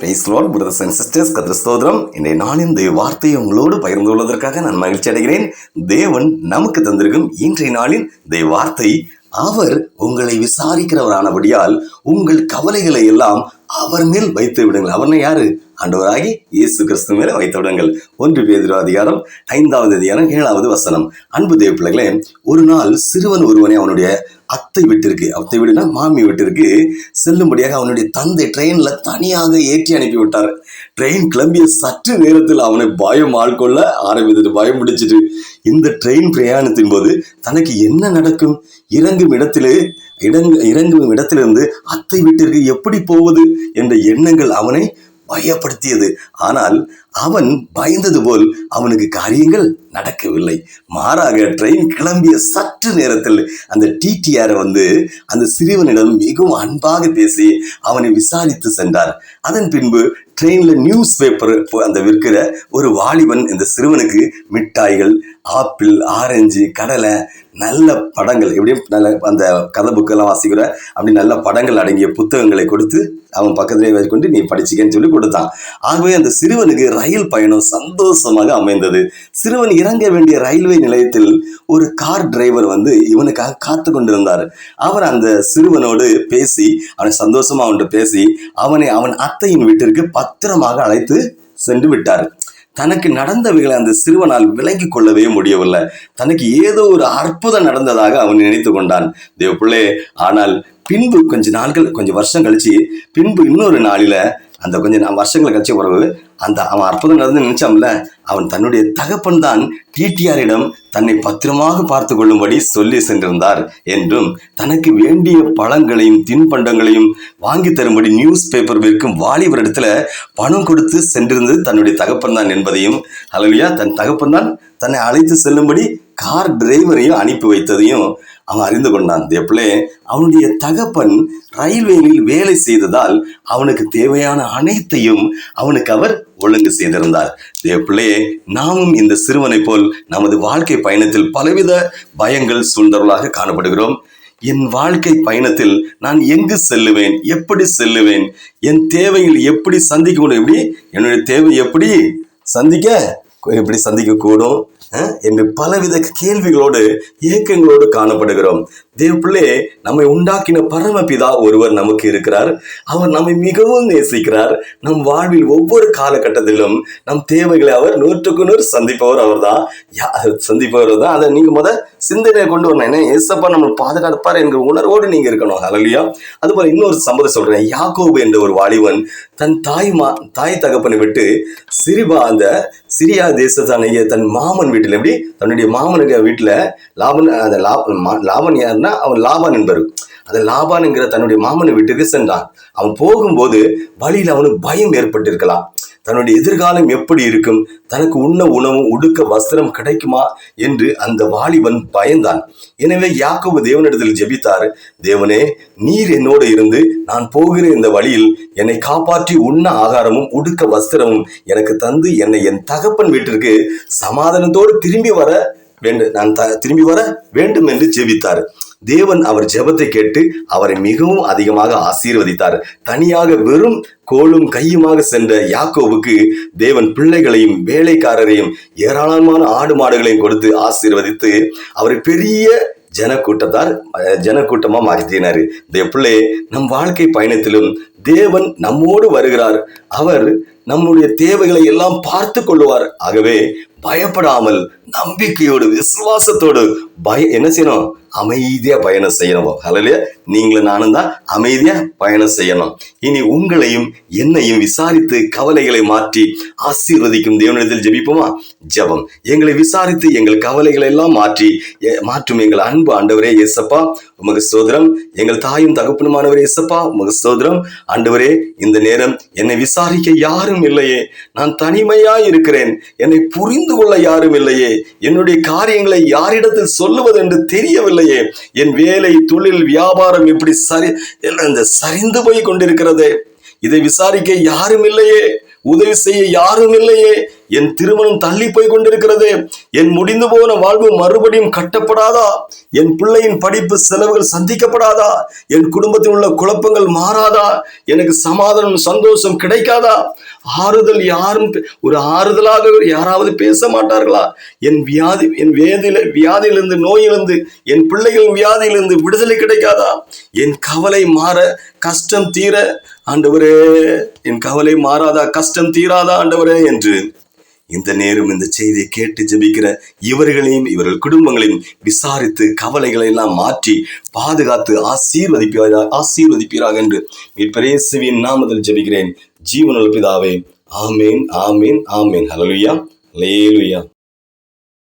Price brothers and sisters கதிரஸ்தோதரம் இன்றைய நாளின் இந்த வார்த்தையை உங்களோடு பகிர்ந்து கொள்வதற்காக நான் மகிழ்ச்சி அடைகிறேன். தேவன் நமக்கு தந்திருக்கும் இன்றைய நாளின் இந்த வார்த்தை அவர் உங்களை விசாரிக்கிறவரானபடியால் உங்கள் கவலைகளை எல்லாம் அவர் மேல் வைத்து விடுங்கள். அவர்னா யாரு? ஆண்டவராகி இயேசு கிறிஸ்து மேல வைத்து விடுங்கள். ஒன்று பேதிரோ அதிகாரம் ஐந்தாவது அதிகாரம் ஏழாவது வசனம். அன்பு தேவ பிள்ளைகளே ஒரு நாள் சிறுவன் ஒருவனை அவனுடைய அத்தை வீட்டிற்கு அத்தை வீடுனா மாமி வீட்டிற்கு செல்லும்படியாக அவனுடைய தந்தை ட்ரெயின்ல தனியாக ஏற்றி அனுப்பி விட்டார் ட்ரெயின் கிளம்பிய சற்று நேரத்தில் அவனை பயம் ஆட்கொள்ள ஆரம்பித்துட்டு பயம் பிடிச்சிட்டு. இந்த ட்ரெயின் பிரயாணத்தின் போது தனக்கு என்ன நடக்கும்? இறங்கும் இடத்திலே இடங்கு இறங்கும் இடத்திலிருந்து அத்தை வீட்டிற்கு எப்படி போவது? என்ற எண்ணங்கள் அவனை பயப்படுத்தியது. ஆனால் அவன் பயந்தது போல் அவனுக்கு காரியங்கள் நடக்கவில்லை. மாறாக ட்ரெயின் கிளம்பிய சற்று நேரத்தில் அந்த டிடிஆர் வந்து அந்த சிறுவனிடம் மிகவும் அன்பாக பேசி அவனை விசாரித்து சென்றார் அதன் பின்பு ட்ரெயினில் நியூஸ் பேப்பர் அந்த விற்கிற ஒரு வாலிபன் இந்த சிறுவனுக்கு மிட்டாய்கள் ஆப்பிள் ஆரஞ்சு கடலை நல்ல படங்கள். எப்படியும் நல்ல அந்த கதை புக்கெல்லாம் வாசிக்கிற அப்படி நல்ல படங்கள் அடங்கிய புத்தகங்களை கொடுத்து அவன் பக்கத்திலே வைத்துக்கொண்டு நீ படிச்சுக்கன்னு சொல்லி கொடுத்தான். ஆகவே அந்த சிறுவனுக்கு ரயில் பயணம் சந்தோஷமாக அமைந்தது. சிறுவன் இறங்க வேண்டிய ரயில்வே நிலையத்தில் ஒரு கார் டிரைவர் வந்து இவனுக்காக காத்து கொண்டிருந்தார். அவர் அந்த சிறுவனோடு பேசி அவனை சந்தோஷமா அவன்கிட்ட பேசி அவனை அவன் அத்தையின் வீட்டிற்கு பத்திரமாக அழைத்து சென்று விட்டார். தனக்கு நடந்தவைகளை அந்த சிறுவனால் விளங்கி கொள்ளவே முடியவில்லை. தனக்கு ஏதோ ஒரு அற்புதம் நடந்ததாக அவன் நினைத்து கொண்டான். தேவ பிள்ளை ஆனால் பின்பு கொஞ்ச நாட்கள் கொஞ்சம் வருஷம் கழிச்சு பின்பு இன்னொரு நாளில அந்த கொஞ்சம் நான் வருஷங்கள் கழிச்ச பிறகு அந்த அவன் அற்புதம் நடந்து நினைச்சான்ல அவன் தன்னுடைய தகப்பன் தான் டிடிஆரிடம் தன்னை பத்திரமாக பார்த்து கொள்ளும்படி சொல்லி சென்றிருந்தார் என்றும் தனக்கு வேண்டிய பழங்களையும் தின்பண்டங்களையும் வாங்கி தரும்படி நியூஸ் பேப்பர் விற்கும் வாலிபர் இடத்துல பணம் கொடுத்து சென்றிருந்தது தன்னுடைய தகப்பன் தான் என்பதையும் அலவியா தன் தகப்பன் தான் தன்னை அழைத்து செல்லும்படி கார் டிரைவரையும் அனுப்பி வைத்ததையும் அவன் அறிந்து கொண்டான். எப்பளே அவனுடைய தகப்பன் ரயில்வேயில் வேலை செய்ததால் அவனுக்கு தேவையான அனைத்தையும் அவனுக்கு அவர் ஒழுங்கு செய்திருந்தார். தேவப்பிள்ளையே நாமும் இந்த சிறுவனைப் போல் நமது வாழ்க்கை பயணத்தில் பலவித பயங்கள் சூழ்ந்தவர்களாக காணப்படுகிறோம். என் வாழ்க்கை பயணத்தில் நான் எங்கு செல்லுவேன்? எப்படி செல்லுவேன்? என் தேவைகள் எப்படி சந்திக்க முடியும் எப்படி? என்னுடைய தேவை எப்படி சந்திக்க? எப்படி சந்திக்க கூடும் என்று பலவித கேள்விகளோடு ஏக்கங்களோடு காணப்படுகிறோம். தேவப்பிள்ளே நம்மை உண்டாக்கின பரமபிதா ஒருவர் நமக்கு இருக்கிறார். அவர் நம்மை மிகவும் நேசிக்கிறார். நம் வாழ்வில் ஒவ்வொரு காலகட்டத்திலும் நம் தேவைகளை அவர் நூற்றுக்கு நூறு சந்திப்பவர் அவர்தான் தான் சந்திப்பவர் தான் அதை நீங்க முத சிந்தனையை கொண்டு வரணும். ஏன்னா ஏசப்பா நம்ம பாதுகாப்பார் என்கிற உணர்வோடு நீங்க இருக்கணும். அலலியா அதுபோல இன்னொரு சம்பவம் சொல்றேன். யாக்கோபு என்ற ஒரு வாலிபன் தன் தாய் மா தாய் தகப்பனை விட்டு சிரிபா அந்த சிரியா தேசத்தானைய தன் மாமன் வீட்டில் எப்படி? தன்னுடைய மாமனுடைய வீட்டில் லாபன் அந்த லாப லாபன் யாருன்னா அவன் லாபான் என்பவர் அந்த லாபான் தன்னுடைய மாமனை வீட்டுக்கு சென்றான். அவன் போகும்போது வழியில் அவனுக்கு பயம் ஏற்பட்டிருக்கலாம். தன்னுடைய எதிர்காலம் எப்படி இருக்கும்? தனக்கு உண்ண உணவும் உடுக்க வஸ்திரம் கிடைக்குமா? என்று அந்த வாலிபன் பயந்தான். எனவே யாக்கோபு தேவனிடத்தில் ஜெபித்தார் தேவனே நீர் என்னோடு இருந்து நான் போகிற இந்த வழியில் என்னை காப்பாற்றி உண்ண ஆகாரமும் உடுக்க வஸ்திரமும் எனக்கு தந்து என்னை என் தகப்பன் வீட்டிற்கு சமாதானத்தோடு திரும்பி வர வேண்டும் நான் த திரும்பி வர வேண்டும் என்று ஜெபித்தார். தேவன் அவர் ஜெபத்தை கேட்டு அவரை மிகவும் அதிகமாக ஆசீர்வதித்தார். தனியாக வெறும் கோலும் கையுமாக சென்ற யாக்கோவுக்கு தேவன் பிள்ளைகளையும் வேலைக்காரரையும் ஏராளமான ஆடு மாடுகளையும் கொடுத்து ஆசீர்வதித்து அவரை பெரிய ஜனக்கூட்டத்தார் ஜனக்கூட்டமா மாற்றினாரு. பிள்ளை நம் வாழ்க்கை பயணத்திலும் தேவன் நம்மோடு வருகிறார். அவர் நம்முடைய தேவைகளை எல்லாம் பார்த்து கொள்ளுவார். ஆகவே பயப்படாமல் நம்பிக்கையோடு விசுவாசத்தோடு பய என்ன செய்யணும்? அமைதியா பயணம் செய்யணும். ஹalleluya நீங்களும் நானும் தான் அமைதியா பயணம் செய்யணும். இனி உங்களையும் என்னையும் விசாரித்து கவலைகளை மாற்றி ஆசீர்வதிக்கும் தேவனிடத்தில் ஜெபிப்போமா? ஜபம். எங்களை விசாரித்து எங்கள் கவலைகளை எல்லாம் மாற்றி மாற்றும் எங்கள் அன்பு ஆண்டவரே இயேசப்பா உமக்கு சோதரம் எங்கள் தாயும் தகப்பனுமானவரே இயேசப்பா உமக்கு சோதரம் ஆண்டவரே இந்த நேரம் என்னை விசாரிக்க யாரும் இல்லையே. நான் தனிமையாய் இருக்கிறேன். என்னை புரிந்து கொள்ள யாரும் இல்லையே. என்னுடைய காரியங்களை யாரிடத்தில் சொல்லுவது என்று தெரியவில்லை தெரியவில்லையே என் வேலை தொழில் வியாபாரம் இப்படி சரி இந்த சரிந்து போய் கொண்டிருக்கிறதே. இதை விசாரிக்க யாரும் இல்லையே. உதவி செய்ய யாரும் இல்லையே. என் திருமணம் தள்ளி போய் கொண்டிருக்கிறது. என் முடிந்து போன வாழ்வு மறுபடியும் கட்டப்படாதா? என் பிள்ளையின் படிப்பு செலவுகள் சந்திக்கப்படாதா? என் குடும்பத்தில் உள்ள குழப்பங்கள் மாறாதா? எனக்கு சமாதானம் சந்தோஷம் கிடைக்காதா? ஆறுதல் யாரும் பே- ஒரு ஆறுதலாக யாராவது பேச மாட்டார்களா? என் வியாதி என் வேதியில வியாதியிலிருந்து நோயிலிருந்து என் பிள்ளைகளின் வியாதியிலிருந்து விடுதலை கிடைக்காதா? என் கவலை மாற கஷ்டம் தீர ஆண்டவரே. என் கவலை மாறாதா? கஷ்டம் தீராதா ஆண்டவரே? என்று இந்த நேரம் இந்த செய்தியை கேட்டு ஜபிக்கிற இவர்களையும் இவர்கள் குடும்பங்களையும் விசாரித்து கவலைகளை எல்லாம் மாற்றி பாதுகாத்து ஆசீர்வதிப்பீராக ஆசீர்வதிப்பீராக என்று மீட்பரேசுவின் நாமத்தில் ஜெபிக்கிறேன். ஜீவனுள்ள பிதாவே ஆமேன் ஆமேன் ஆமேன். ஹலலுயா லேலுயா